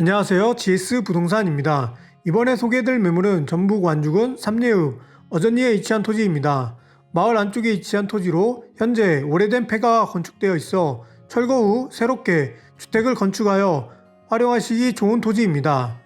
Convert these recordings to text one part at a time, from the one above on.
안녕하세요. GS 부동산입니다. 이번에 소개해드릴 매물은 전북 완주군 삼례읍 어전리에 위치한 토지입니다. 마을 안쪽에 위치한 토지로 현재 오래된 폐가가 건축되어 있어 철거 후 새롭게 주택을 건축하여 활용하시기 좋은 토지입니다.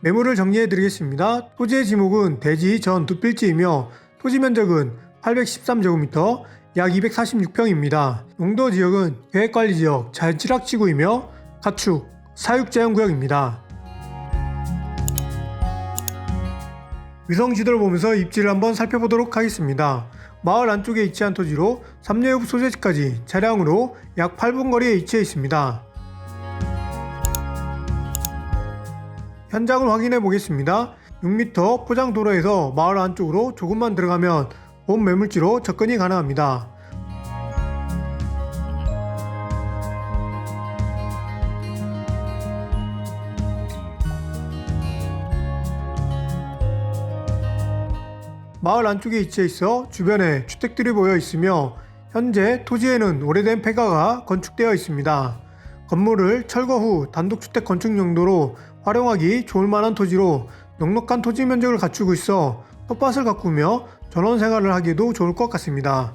매물을 정리해 드리겠습니다. 토지의 지목은 대지 전 두 필지이며 토지 면적은 813제곱미터 약 246평입니다. 용도 지역은 계획관리 지역 자연취락지구이며 가축, 사육자연 구역입니다. 위성 지도를 보면서 입지를 한번 살펴보도록 하겠습니다. 마을 안쪽에 위치한 토지로 삼례읍 소재지까지 차량으로 약 8분 거리에 위치해 있습니다. 현장을 확인해 보겠습니다. 6m 포장 도로에서 마을 안쪽으로 조금만 들어가면 본 매물지로 접근이 가능합니다. 마을 안쪽에 위치해 있어 주변에 주택들이 모여 있으며 현재 토지에는 오래된 폐가가 건축되어 있습니다. 건물을 철거 후 단독주택 건축 용도로 활용하기 좋을 만한 토지로 넉넉한 토지 면적을 갖추고 있어 텃밭을 가꾸며 전원 생활을 하기에도 좋을 것 같습니다.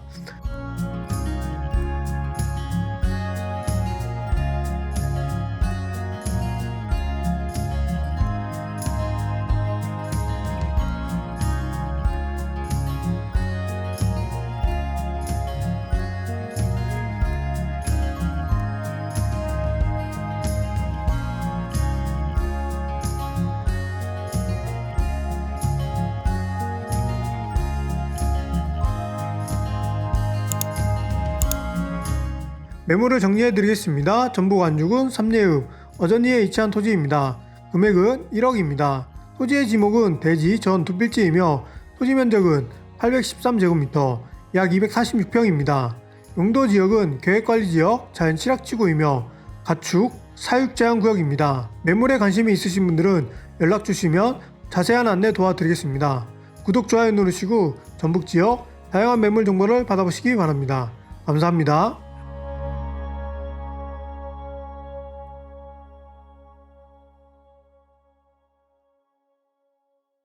매물을 정리해 드리겠습니다. 전북 완주군 삼례읍 어전리에 위치한 토지입니다. 금액은 1억입니다. 토지의 지목은 대지 전 두 필지이며 토지 면적은 813제곱미터 약 246평입니다. 용도 지역은 계획관리 지역 자연취락지구이며 가축, 사육자연구역입니다. 매물에 관심이 있으신 분들은 연락 주시면 자세한 안내 도와드리겠습니다. 구독, 좋아요 누르시고 전북 지역 다양한 매물 정보를 받아보시기 바랍니다. 감사합니다.